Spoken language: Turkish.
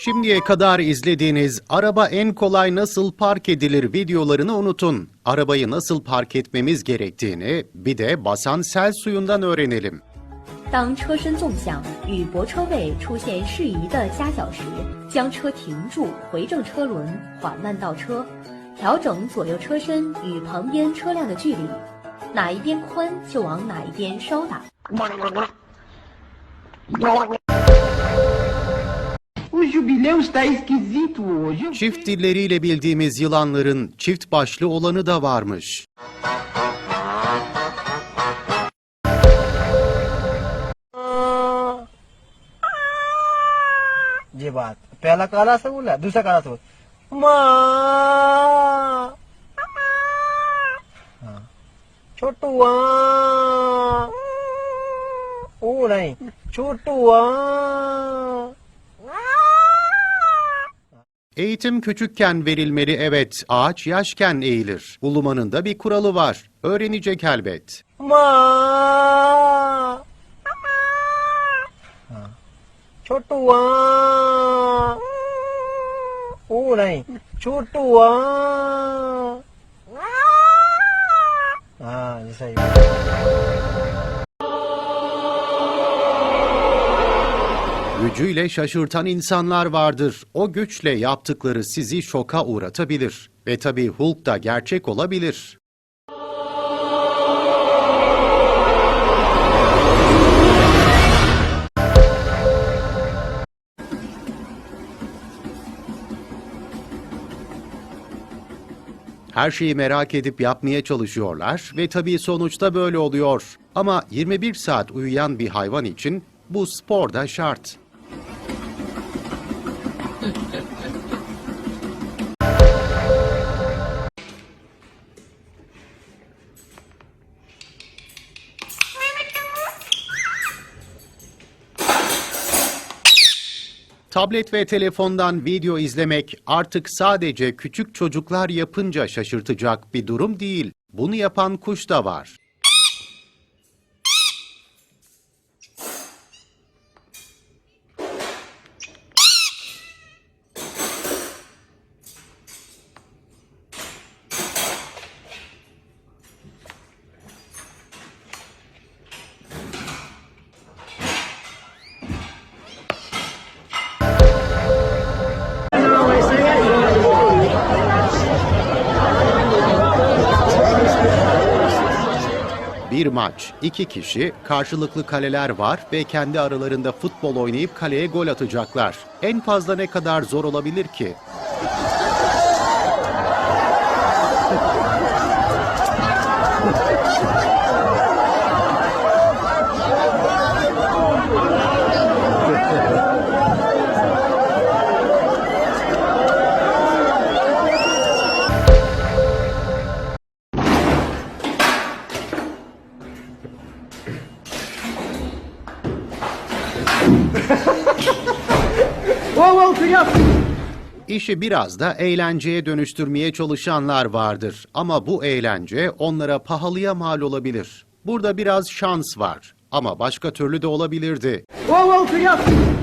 Şimdiye kadar izlediğiniz araba en kolay nasıl park edilir videolarını unutun. Arabayı nasıl park etmemiz gerektiğini bir de basan sel suyundan öğrenelim. 当车身纵向与泊车位出现适宜的夹角时，将车停住，回正车轮，缓慢倒车，调整左右车身与旁边车辆的距离，哪一边宽就往哪一边稍打。 Çift dilleriyle bildiğimiz yılanların çift başlı olanı da varmış. ये बात पहला काला से बोला दूसरा काला से बोला माँ हाँ। छोटुआ ओ नहीं छोटुआ Eğitim küçükken verilmeli evet, ağaç yaşken eğilir. Ulumanın da bir kuralı var. Öğrenecek elbet. Ma. Çotuva. Uğray. Çotuva. Ha, güzel. Gücüyle şaşırtan insanlar vardır. O güçle yaptıkları sizi şoka uğratabilir. Ve tabii Hulk da gerçek olabilir. Her şeyi merak edip yapmaya çalışıyorlar ve tabii sonuçta böyle oluyor. Ama 21 saat uyuyan bir hayvan için bu spor da şart. Tablet ve telefondan video izlemek artık sadece küçük çocuklar yapınca şaşırtacak bir durum değil. Bunu yapan kuş da var. Bir maç, iki kişi, karşılıklı kaleler var ve kendi aralarında futbol oynayıp kaleye gol atacaklar. En fazla ne kadar zor olabilir ki? Wow, wow! İşi biraz da eğlenceye dönüştürmeye çalışanlar vardır. Ama bu eğlence onlara pahalıya mal olabilir. Burada biraz şans var. Ama başka türlü de olabilirdi. Wow, wow!